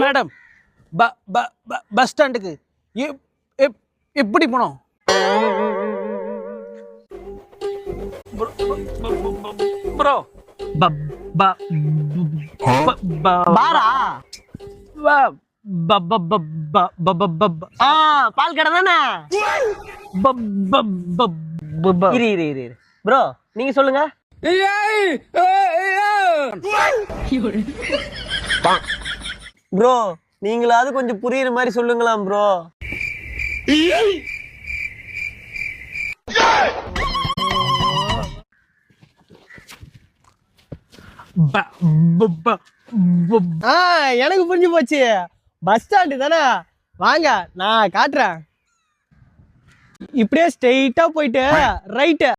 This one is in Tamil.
மேடம் ப- ப- பஸ் ஸ்டாண்டுக்கு எப்- எப்- எப்படி போனோம் ப்ரோ பாரா ஆ பால் கடை தானே இரு இரு இரு இரு ப்ரோ நீங்க சொல்லுங்க ப்ரோ நீங்களாவது கொஞ்சம் புரியுற மாதிரி சொல்லுங்களாம் ப்ரோ ஆ எனக்கு புரிஞ்சு போச்சு. பஸ் ஸ்டாண்டு தானே? வாங்க நான் காட்டுறேன். இப்படியே ஸ்ட்ரெயிட்டா போயிட்டு ரைட்டு